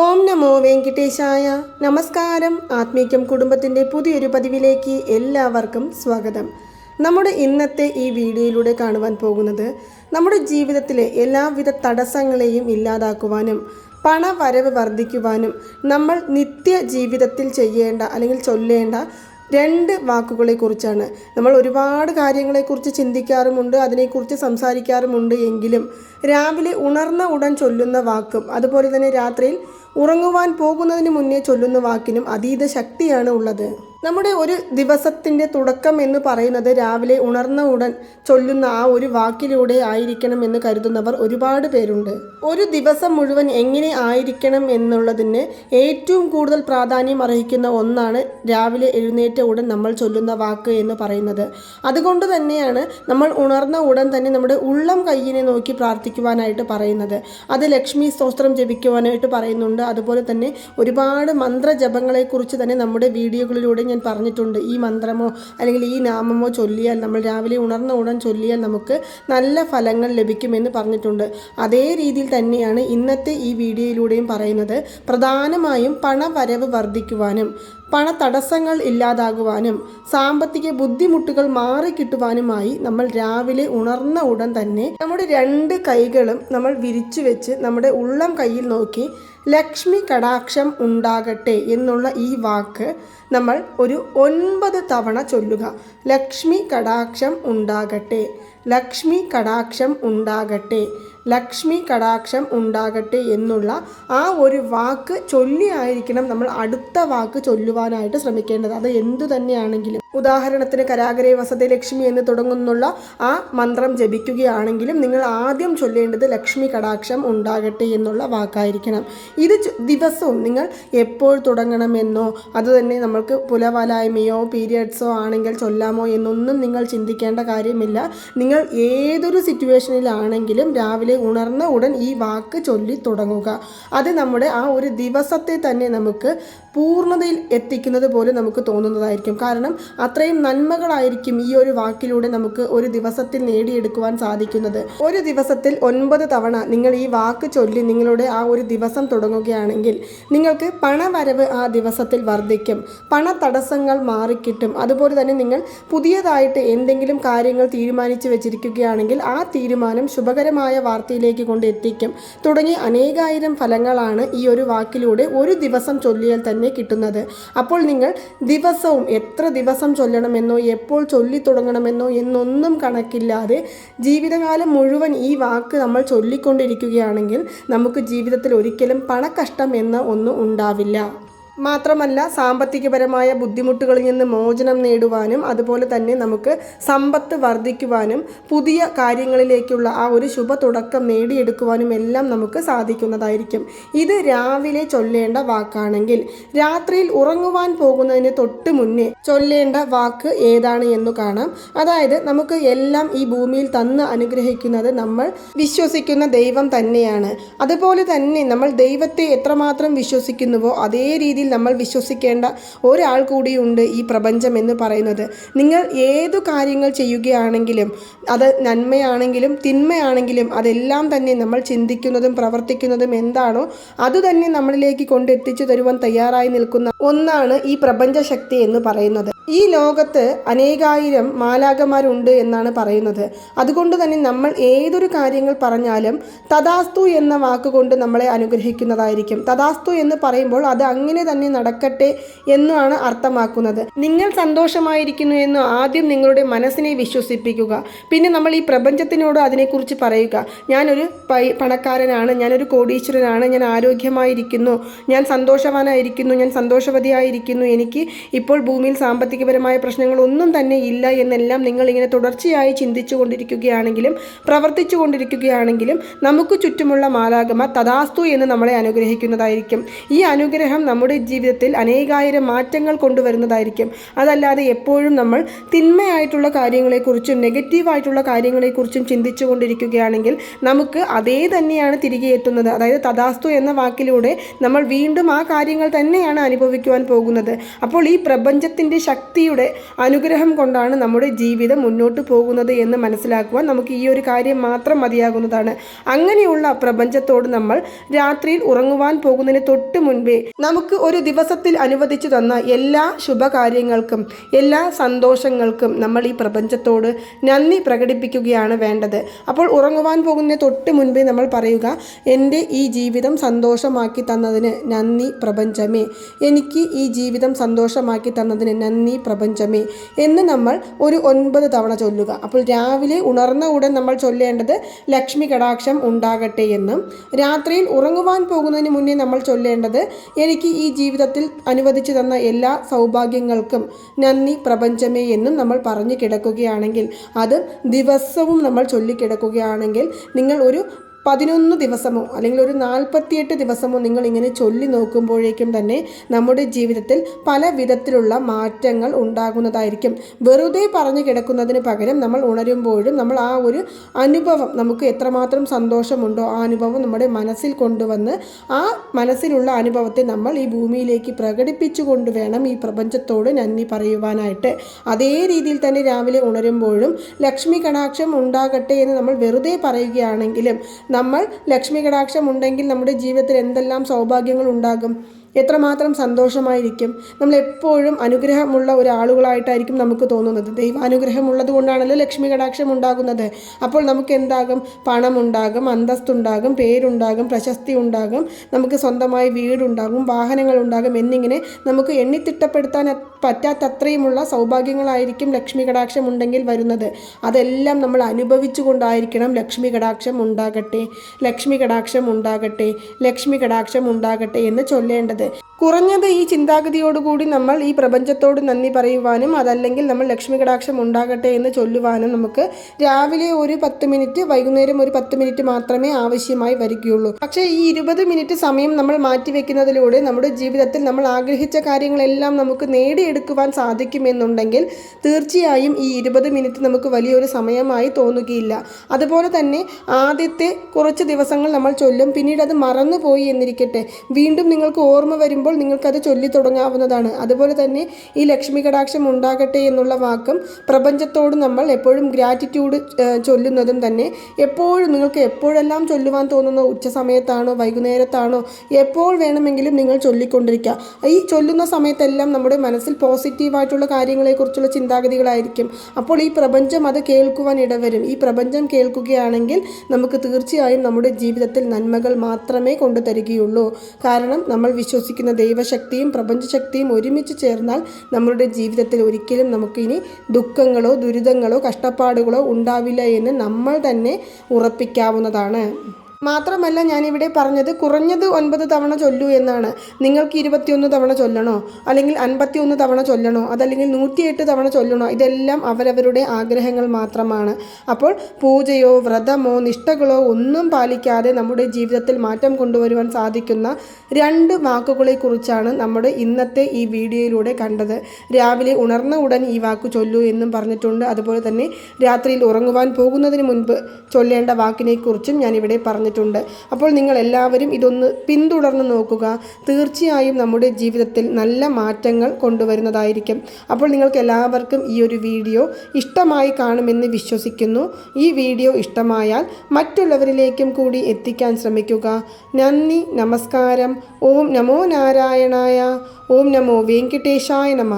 ഓം നമോ വെങ്കിട്ടേശായ. നമസ്കാരം. ആത്മീക്യം കുടുംബത്തിന്റെ പുതിയൊരു പതിവിലേക്ക് എല്ലാവർക്കും സ്വാഗതം. നമ്മുടെ ഇന്നത്തെ ഈ വീഡിയോയിലൂടെ കാണുവാൻ പോകുന്നത് നമ്മുടെ ജീവിതത്തിലെ എല്ലാവിധ തടസ്സങ്ങളെയും ഇല്ലാതാക്കുവാനും പണവരവ് വർദ്ധിക്കുവാനും നമ്മൾ നിത്യ ജീവിതത്തിൽ ചെയ്യേണ്ട അല്ലെങ്കിൽ ചൊല്ലേണ്ട രണ്ട് വാക്കുകളെ കുറിച്ചാണ് നമ്മൾ ഒരുപാട് കാര്യങ്ങളെക്കുറിച്ച് ചിന്തിക്കാറുമുണ്ട് അതിനെക്കുറിച്ച് സംസാരിക്കാറുമുണ്ട് എങ്കിലും രാവിലെ ഉണർന്ന ഉടൻ ചൊല്ലുന്ന വാക്കും അതുപോലെ തന്നെ രാത്രിയിൽ ഉറങ്ങുവാൻ പോകുന്നതിന് മുന്നേ ചൊല്ലുന്ന വാക്കിനും അതീത ശക്തിയാണ് ഉള്ളത്. നമ്മുടെ ഒരു ദിവസത്തിന്റെ തുടക്കം എന്ന് പറയുന്നത് രാവിലെ ഉണർന്ന ഉടൻ ചൊല്ലുന്ന ആ ഒരു വാക്കിലൂടെ ആയിരിക്കണം എന്ന് കരുതുന്നവർ ഒരുപാട് പേരുണ്ട്. ഒരു ദിവസം മുഴുവൻ എങ്ങനെ ആയിരിക്കണം എന്നുള്ളതിന് ഏറ്റവും കൂടുതൽ പ്രാധാന്യം അർഹിക്കുന്ന ഒന്നാണ് രാവിലെ എഴുന്നേറ്റ ഉടൻ നമ്മൾ ചൊല്ലുന്ന വാക്ക് എന്ന് പറയുന്നത്. അതുകൊണ്ട് തന്നെയാണ് നമ്മൾ ഉണർന്ന ഉടൻ തന്നെ നമ്മുടെ ഉള്ളം കയ്യിനെ നോക്കി പ്രാർത്ഥിക്കുവാനായിട്ട് പറയുന്നത്. അത് ലക്ഷ്മി സ്തോത്രം ജപിക്കുവാനായിട്ട് പറയുന്നുണ്ട്. അതുപോലെ തന്നെ ഒരുപാട് മന്ത്രജപങ്ങളെക്കുറിച്ച് തന്നെ നമ്മുടെ വീഡിയോകളിലൂടെ ഞാൻ പറഞ്ഞിട്ടുണ്ട്. ഈ മന്ത്രമോ അല്ലെങ്കിൽ ഈ നാമമോ ചൊല്ലിയാൽ നമ്മൾ രാവിലെ ഉണർന്ന ഉടൻ ചൊല്ലിയാൽ നമുക്ക് നല്ല ഫലങ്ങൾ ലഭിക്കുമെന്ന് പറഞ്ഞിട്ടുണ്ട്. അതേ രീതിയിൽ തന്നെയാണ് ഇന്നത്തെ ഈ വീഡിയോയിലൂടെയും പറയുന്നത്. പ്രധാനമായും പണവരവ് വർദ്ധിക്കുവാനും പണതടസ്സങ്ങൾ ഇല്ലാതാകുവാനും സാമ്പത്തിക ബുദ്ധിമുട്ടുകൾ മാറിക്കിട്ടുവാനുമായി നമ്മൾ രാവിലെ ഉണർന്ന ഉടൻ തന്നെ നമ്മുടെ രണ്ട് കൈകളും നമ്മൾ വിരിച്ചു വെച്ച് നമ്മുടെ ഉള്ളം കയ്യിൽ നോക്കി ലക്ഷ്മി കടാക്ഷം ഉണ്ടാകട്ടെ എന്നുള്ള ഈ വാക്ക് നമ്മൾ ഒരു ഒൻപത് തവണ ചൊല്ലുക. ലക്ഷ്മി കടാക്ഷം ഉണ്ടാകട്ടെ. ലക്ഷ്മി കടാക്ഷം ഉണ്ടാകട്ടെ. ലക്ഷ്മി കടാക്ഷം ഉണ്ടാകട്ടെ എന്നുള്ള ആ ഒരു വാക്ക് ചൊല്ലിയായിരിക്കണം നമ്മൾ അടുത്ത വാക്ക് ചൊല്ലുവാനായിട്ട് ശ്രമിക്കേണ്ടത്. അത് എന്തു തന്നെയാണെങ്കിലും ഉദാഹരണത്തിന് കരാഗരേ വസതി ലക്ഷ്മി എന്ന് തുടങ്ങുന്നുള്ള ആ മന്ത്രം ജപിക്കുകയാണെങ്കിലും നിങ്ങൾ ആദ്യം ചൊല്ലേണ്ടത് ലക്ഷ്മി കടാക്ഷം ഉണ്ടാകട്ടെ എന്നുള്ള വാക്കായിരിക്കണം. ഇത് ദിവസവും നിങ്ങൾ എപ്പോൾ തുടങ്ങണമെന്നോ അത് തന്നെ നമ്മൾക്ക് പുലവലായ്മയോ പീരിയഡ്സോ ആണെങ്കിൽ ചൊല്ലാമോ എന്നൊന്നും നിങ്ങൾ ചിന്തിക്കേണ്ട കാര്യമില്ല. നിങ്ങൾ ഏതൊരു സിറ്റുവേഷനിലാണെങ്കിലും രാവിലെ ഉണർന്ന ഉടൻ ഈ വാക്ക് ചൊല്ലി തുടങ്ങുക. അത് നമ്മുടെ ആ ഒരു ദിവസത്തെ തന്നെ നമുക്ക് പൂർണതയിൽ എത്തിക്കുന്നത് പോലെ നമുക്ക് തോന്നുന്നതായിരിക്കും. കാരണം അത്രയും നന്മകളായിരിക്കും ഈ ഒരു വാക്കിലൂടെ നമുക്ക് ഒരു ദിവസത്തിൽ നേടിയെടുക്കുവാൻ സാധിക്കുന്നത്. ഒരു ദിവസത്തിൽ ഒൻപത് തവണ നിങ്ങൾ ഈ വാക്ക് ചൊല്ലി നിങ്ങളുടെ ആ ഒരു ദിവസം തുടങ്ങുകയാണെങ്കിൽ നിങ്ങൾക്ക് പണവരവ് ആ ദിവസത്തിൽ വർദ്ധിക്കും. പണതടസ്സങ്ങൾ മാറിക്കിട്ടും. അതുപോലെ തന്നെ നിങ്ങൾ പുതിയതായിട്ട് എന്തെങ്കിലും കാര്യങ്ങൾ തീരുമാനിച്ചു വെച്ചിരിക്കുകയാണെങ്കിൽ ആ തീരുമാനം ശുഭകരമായ വാർത്തയിലേക്ക് കൊണ്ട് എത്തിക്കും. തുടങ്ങി അനേകായിരം ഫലങ്ങളാണ് ഈ ഒരു വാക്കിലൂടെ ഒരു ദിവസം ചൊല്ലിയാൽ തന്നെ കിട്ടുന്നത്. അപ്പോൾ നിങ്ങൾ ദിവസവും എത്ര ദിവസം ചൊല്ലണമെന്നോ എപ്പോൾ ചൊല്ലി തുടങ്ങണമെന്നോ എന്നൊന്നും കണക്കില്ലാതെ ജീവിതകാലം മുഴുവൻ ഈ വാക്ക് നമ്മൾ ചൊല്ലിക്കൊണ്ടിരിക്കുകയാണെങ്കിൽ നമുക്ക് ജീവിതത്തിൽ ഒരിക്കലും പണക്കഷ്ടം എന്ന ഒന്നും ഉണ്ടാവില്ല. മാത്രമല്ല സാമ്പത്തികപരമായ ബുദ്ധിമുട്ടുകളിൽ നിന്ന് മോചനം നേടുവാനും അതുപോലെ തന്നെ നമുക്ക് സമ്പത്ത് വർദ്ധിക്കുവാനും പുതിയ കാര്യങ്ങളിലേക്കുള്ള ആ ഒരു ശുഭ തുടക്കം നേടിയെടുക്കുവാനും എല്ലാം നമുക്ക് സാധിക്കുന്നതായിരിക്കും. ഇത് രാവിലെ ചൊല്ലേണ്ട വാക്കാണെങ്കിൽ രാത്രിയിൽ ഉറങ്ങുവാൻ പോകുന്നതിന് തൊട്ട് മുന്നേ ചൊല്ലേണ്ട വാക്ക് ഏതാണ് എന്ന് കാണാം. അതായത് നമുക്ക് എല്ലാം ഈ ഭൂമിയിൽ തന്ന് അനുഗ്രഹിക്കുന്നത് നമ്മൾ വിശ്വസിക്കുന്ന ദൈവം തന്നെയാണ്. അതുപോലെ തന്നെ നമ്മൾ ദൈവത്തെ എത്രമാത്രം വിശ്വസിക്കുന്നുവോ അതേ രീതിയിൽ നമ്മൾ വിശ്വസിക്കേണ്ട ഒരാൾ കൂടിയുണ്ട് ഈ പ്രപഞ്ചം എന്ന് പറയുന്നത്. നിങ്ങൾ ഏതു കാര്യങ്ങൾ ചെയ്യുകയാണെങ്കിലും അത് നന്മയാണെങ്കിലും തിന്മയാണെങ്കിലും അതെല്ലാം തന്നെ നമ്മൾ ചിന്തിക്കുന്നതും പ്രവർത്തിക്കുന്നതും എന്താണോ അതുതന്നെ നമ്മളിലേക്ക് കൊണ്ടെത്തിച്ചു തരുവാൻ തയ്യാറായി നിൽക്കുന്ന ഒന്നാണ് ഈ പ്രപഞ്ചശക്തി എന്ന് പറയുന്നത്. ഈ ലോകത്ത് അനേകായിരം മാലാകമാരുണ്ട് എന്നാണ് പറയുന്നത്. അതുകൊണ്ട് തന്നെ നമ്മൾ ഏതൊരു കാര്യങ്ങൾ പറഞ്ഞാലും തഥാസ്തു എന്ന വാക്കുകൊണ്ട് നമ്മളെ അനുഗ്രഹിക്കുന്നതായിരിക്കും. തഥാസ്തു എന്ന് പറയുമ്പോൾ അത് അങ്ങനെ തന്നെ നടക്കട്ടെ എന്നാണ് അർത്ഥമാക്കുന്നത്. നിങ്ങൾ സന്തോഷമായിരിക്കുന്നു എന്ന് ആദ്യം നിങ്ങളുടെ മനസ്സിനെ വിശ്വസിപ്പിക്കുക. പിന്നെ നമ്മൾ ഈ പ്രപഞ്ചത്തിനോട് അതിനെക്കുറിച്ച് പറയുക. ഞാനൊരു പണക്കാരനാണ് ഞാനൊരു കോടീശ്വരനാണ് ഞാൻ ആരോഗ്യമായിരിക്കുന്നു ഞാൻ സന്തോഷവാനായിരിക്കുന്നു ഞാൻ സന്തോഷവതിയായിരിക്കുന്നു എനിക്ക് ഇപ്പോൾ ഭൂമിയിൽ സാമ്പത്തികപരമായ പ്രശ്നങ്ങളൊന്നും തന്നെ ഇല്ല എന്നെല്ലാം നിങ്ങൾ ഇങ്ങനെ തുടർച്ചയായി ചിന്തിച്ചു കൊണ്ടിരിക്കുകയാണെങ്കിലും പ്രവർത്തിച്ചു കൊണ്ടിരിക്കുകയാണെങ്കിലും നമുക്ക് ചുറ്റുമുള്ള മാലാകമ തഥാസ്തു എന്ന് നമ്മളെ അനുഗ്രഹിക്കുന്നതായിരിക്കും. ഈ അനുഗ്രഹം നമ്മുടെ ജീവിതത്തിൽ അനേകായിരം മാറ്റങ്ങൾ കൊണ്ടുവരുന്നതായിരിക്കും. അതല്ലാതെ എപ്പോഴും നമ്മൾ തിന്മയായിട്ടുള്ള കാര്യങ്ങളെക്കുറിച്ചും നെഗറ്റീവായിട്ടുള്ള കാര്യങ്ങളെക്കുറിച്ചും ചിന്തിച്ചു കൊണ്ടിരിക്കുകയാണെങ്കിൽ നമുക്ക് അതേ തന്നെയാണ് തിരികെ എത്തുന്നത്. അതായത് തഥാസ്തു എന്ന വാക്കിലൂടെ നമ്മൾ വീണ്ടും ആ കാര്യങ്ങൾ തന്നെയാണ് അനുഭവിക്കുവാൻ പോകുന്നത്. അപ്പോൾ ഈ പ്രപഞ്ചത്തിന്റെ ശക്തി ശക്തിയുടെ അനുഗ്രഹം കൊണ്ടാണ് നമ്മുടെ ജീവിതം മുന്നോട്ട് പോകുന്നത് എന്ന് മനസ്സിലാക്കുവാൻ നമുക്ക് ഈ ഒരു കാര്യം മാത്രം മതിയാകുന്നതാണ്. അങ്ങനെയുള്ള പ്രപഞ്ചത്തോട് നമ്മൾ രാത്രിയിൽ ഉറങ്ങുവാൻ പോകുന്നതിന് തൊട്ട് മുൻപേ നമുക്ക് ഒരു ദിവസത്തിൽ അനുവദിച്ചു തന്ന എല്ലാ ശുഭകാര്യങ്ങൾക്കും എല്ലാ സന്തോഷങ്ങൾക്കും നമ്മൾ ഈ പ്രപഞ്ചത്തോട് നന്ദി പ്രകടിപ്പിക്കുകയാണ് വേണ്ടത്. അപ്പോൾ ഉറങ്ങുവാൻ പോകുന്നതിന് തൊട്ട് മുൻപേ നമ്മൾ പറയുക എന്റെ ഈ ജീവിതം സന്തോഷമാക്കി തന്നതിന് നന്ദി പ്രപഞ്ചമേ. എനിക്ക് ഈ ജീവിതം സന്തോഷമാക്കി തന്നതിന് നന്ദി പ്രപഞ്ചമേ എന്ന് നമ്മൾ ഒരു ഒൻപത് തവണ ചൊല്ലുക. അപ്പോൾ രാവിലെ ഉണർന്ന ഉടൻ നമ്മൾ ചൊല്ലേണ്ടത് ലക്ഷ്മി കടാക്ഷം ഉണ്ടാകട്ടെ എന്നും. രാത്രിയിൽ ഉറങ്ങുവാൻ പോകുന്നതിന് മുന്നേ നമ്മൾ ചൊല്ലേണ്ടത് എനിക്ക് ഈ ജീവിതത്തിൽ അനുവദിച്ചു തന്ന എല്ലാ സൗഭാഗ്യങ്ങൾക്കും നന്ദി പ്രപഞ്ചമേ എന്നും നമ്മൾ പറഞ്ഞു കിടക്കുകയാണെങ്കിൽ അത് ദിവസവും നമ്മൾ ചൊല്ലിക്കിടക്കുകയാണെങ്കിൽ നിങ്ങൾ ഒരു പതിനൊന്ന് ദിവസമോ അല്ലെങ്കിൽ ഒരു നാൽപ്പത്തിയെട്ട് ദിവസമോ നിങ്ങൾ ഇങ്ങനെ ചൊല്ലി നോക്കുമ്പോഴേക്കും തന്നെ നമ്മുടെ ജീവിതത്തിൽ പല വിധത്തിലുള്ള മാറ്റങ്ങൾ ഉണ്ടാകുന്നതായിരിക്കും. വെറുതെ പറഞ്ഞു കിടക്കുന്നതിന് പകരം നമ്മൾ ഉണരുമ്പോഴും നമ്മൾ ആ ഒരു അനുഭവം നമുക്ക് എത്രമാത്രം സന്തോഷമുണ്ടോ ആ അനുഭവം നമ്മുടെ മനസ്സിൽ കൊണ്ടുവന്ന് ആ മനസ്സിലുള്ള അനുഭവത്തെ നമ്മൾ ഈ ഭൂമിയിലേക്ക് പ്രകടിപ്പിച്ചു കൊണ്ടുവേണം ഈ പ്രപഞ്ചത്തോട് നന്ദി പറയുവാനായിട്ട്. അതേ രീതിയിൽ തന്നെ രാവിലെ ഉണരുമ്പോഴും ലക്ഷ്മി കടാക്ഷം ഉണ്ടാകട്ടെ എന്ന് നമ്മൾ വെറുതെ പറയുകയാണെങ്കിലും നമ്മൾ ലക്ഷ്മി കടാക്ഷം ഉണ്ടെങ്കിൽ നമ്മുടെ ജീവിതത്തിൽ എന്തെല്ലാം സൗഭാഗ്യങ്ങൾ ഉണ്ടാകും? എത്രമാത്രം സന്തോഷമായിരിക്കും? നമ്മൾ എപ്പോഴും അനുഗ്രഹമുള്ള ഒരാളുകളായിട്ടായിരിക്കും നമുക്ക് തോന്നുന്നത്. ദൈവാനുഗ്രഹമുള്ളത് കൊണ്ടാണല്ലോ ലക്ഷ്മി കടാക്ഷം ഉണ്ടാകുന്നത്. അപ്പോൾ നമുക്ക് എന്താകും പണമുണ്ടാകും അന്തസ്തുണ്ടാകും പേരുണ്ടാകും പ്രശസ്തി ഉണ്ടാകും നമുക്ക് സ്വന്തമായി വീടുണ്ടാകും വാഹനങ്ങൾ ഉണ്ടാകും എന്നിങ്ങനെ നമുക്ക് എണ്ണിത്തിട്ടപ്പെടുത്താൻ പറ്റാത്തത്രയുമുള്ള സൗഭാഗ്യങ്ങളായിരിക്കും ലക്ഷ്മി കടാക്ഷം ഉണ്ടെങ്കിൽ വരുന്നത്. അതെല്ലാം നമ്മൾ അനുഭവിച്ചു കൊണ്ടായിരിക്കണം ലക്ഷ്മി കടാക്ഷം ഉണ്ടാകട്ടെ. ലക്ഷ്മി കടാക്ഷം ഉണ്ടാകട്ടെ. ലക്ഷ്മി കടാക്ഷം ഉണ്ടാകട്ടെ എന്ന് ചൊല്ലേണ്ടത്. nada. കുറഞ്ഞത് ഈ ചിന്താഗതിയോടുകൂടി നമ്മൾ ഈ പ്രപഞ്ചത്തോട് നന്ദി പറയുവാനും അതല്ലെങ്കിൽ നമ്മൾ ലക്ഷ്മി കടാക്ഷം ഉണ്ടാകട്ടെ എന്ന് ചൊല്ലുവാനും നമുക്ക് രാവിലെ ഒരു പത്ത് മിനിറ്റ് വൈകുന്നേരം ഒരു പത്ത് മിനിറ്റ് മാത്രമേ ആവശ്യമായി വരികയുള്ളൂ. പക്ഷേ ഈ ഇരുപത് മിനിറ്റ് സമയം നമ്മൾ മാറ്റിവെക്കുന്നതിലൂടെ നമ്മുടെ ജീവിതത്തിൽ നമ്മൾ ആഗ്രഹിച്ച കാര്യങ്ങളെല്ലാം നമുക്ക് നേടിയെടുക്കുവാൻ സാധിക്കുമെന്നുണ്ടെങ്കിൽ തീർച്ചയായും ഈ ഇരുപത് മിനിറ്റ് നമുക്ക് വലിയൊരു സമയമായി തോന്നുകയില്ല. അതുപോലെ തന്നെ ആദ്യത്തെ കുറച്ച് ദിവസങ്ങൾ നമ്മൾ ചൊല്ലും പിന്നീട് അത് മറന്നുപോയി എന്നിരിക്കട്ടെ. വീണ്ടും നിങ്ങൾക്ക് ഓർമ്മ വരുമ്പോൾ നിങ്ങൾക്കത് ചൊല്ലി തുടങ്ങാവുന്നതാണ്. അതുപോലെ തന്നെ ഈ ലക്ഷ്മി കടാക്ഷം ഉണ്ടാകട്ടെ എന്നുള്ള വാക്കും പ്രപഞ്ചത്തോട് നമ്മൾ എപ്പോഴും ഗ്രാറ്റിറ്റ്യൂഡ് ചൊല്ലുന്നതും തന്നെ എപ്പോഴും നിങ്ങൾക്ക് എപ്പോഴെല്ലാം ചൊല്ലുവാൻ തോന്നുന്നു? ഉച്ച സമയത്താണോ? വൈകുന്നേരത്താണോ? എപ്പോൾ വേണമെങ്കിലും നിങ്ങൾ ചൊല്ലിക്കൊണ്ടിരിക്കുക. ഈ ചൊല്ലുന്ന സമയത്തെല്ലാം നമ്മുടെ മനസ്സിൽ പോസിറ്റീവായിട്ടുള്ള കാര്യങ്ങളെക്കുറിച്ചുള്ള ചിന്താഗതികളായിരിക്കും. അപ്പോൾ ഈ പ്രപഞ്ചം അത് കേൾക്കുവാൻ ഇടവരും. ഈ പ്രപഞ്ചം കേൾക്കുകയാണെങ്കിൽ നമുക്ക് തീർച്ചയായും നമ്മുടെ ജീവിതത്തിൽ നന്മകൾ മാത്രമേ കൊണ്ടു തരികയുള്ളൂ കാരണം നമ്മൾ വിശ്വസിക്കുന്ന ദൈവശക്തിയും പ്രപഞ്ചശക്തിയും ഒരുമിച്ച് ചേർന്നാൽ നമ്മളുടെ ജീവിതത്തിൽ ഒരിക്കലും നമുക്കിനി ദുഃഖങ്ങളോ ദുരിതങ്ങളോ കഷ്ടപ്പാടുകളോ ഉണ്ടാവില്ല എന്ന് നമ്മൾ തന്നെ ഉറപ്പിക്കാവുന്നതാണ്. മാത്രമല്ല ഞാനിവിടെ പറഞ്ഞത് കുറഞ്ഞത് ഒൻപത് തവണ ചൊല്ലു എന്നാണ്. നിങ്ങൾക്ക് ഇരുപത്തിയൊന്ന് തവണ ചൊല്ലണോ? അല്ലെങ്കിൽ അൻപത്തിയൊന്ന് തവണ ചൊല്ലണോ? അതല്ലെങ്കിൽ നൂറ്റിയെട്ട് തവണ ചൊല്ലണോ? ഇതെല്ലാം അവരവരുടെ ആഗ്രഹങ്ങൾ മാത്രമാണ്. അപ്പോൾ പൂജയോ വ്രതമോ നിഷ്ഠകളോ ഒന്നും പാലിക്കാതെ നമ്മുടെ ജീവിതത്തിൽ മാറ്റം കൊണ്ടുവരുവാൻ സാധിക്കുന്ന രണ്ട് വാക്കുകളെക്കുറിച്ചാണ് നമ്മുടെ ഇന്നത്തെ ഈ വീഡിയോയിലൂടെ കണ്ടത്. രാവിലെ ഉണർന്ന ഉടൻ ഈ വാക്ക് ചൊല്ലു എന്നും പറഞ്ഞിട്ടുണ്ട്. അതുപോലെ തന്നെ രാത്രിയിൽ ഉറങ്ങുവാൻ പോകുന്നതിന് മുൻപ് ചൊല്ലേണ്ട വാക്കിനെക്കുറിച്ചും ഞാനിവിടെ പറഞ്ഞു പറഞ്ഞിട്ടുണ്ട് അപ്പോൾ നിങ്ങൾ എല്ലാവരും ഇതൊന്ന് പിന്തുടർന്ന് നോക്കുക. തീർച്ചയായും നമ്മുടെ ജീവിതത്തിൽ നല്ല മാറ്റങ്ങൾ കൊണ്ടുവരുന്നതായിരിക്കും. അപ്പോൾ നിങ്ങൾക്ക് എല്ലാവർക്കും ഈ ഒരു വീഡിയോ ഇഷ്ടമായി കാണുമെന്ന് വിശ്വസിക്കുന്നു. ഈ വീഡിയോ ഇഷ്ടമായാൽ മറ്റുള്ളവരിലേക്കും കൂടി എത്തിക്കാൻ ശ്രമിക്കുക. നന്ദി നമസ്കാരം. ഓം നമോ നാരായണായ. ഓം നമോ വെങ്കിട്ടേശായ നമ.